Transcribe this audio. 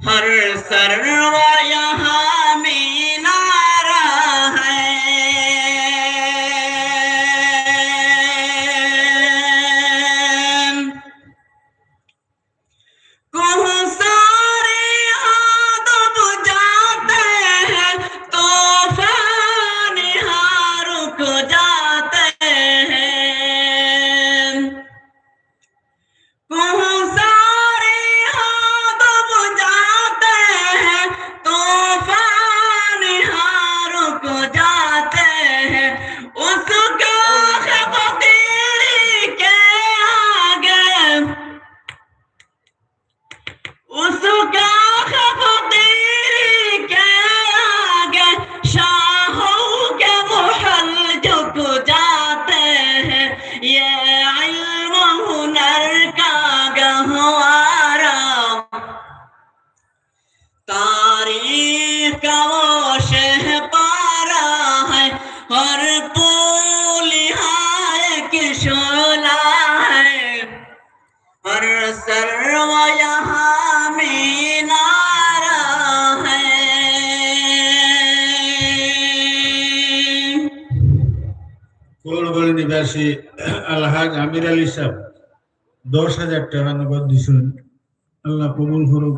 हर सर्व हर पुल यहाँ एक शोला है हर सर्व यहाँ मीनारा है কোলগড় নিবাসী আলহাজ আমির আলী সাহেব দশ হাজার টাকা নগদ দিছেন আল্লাহ কবুল করুক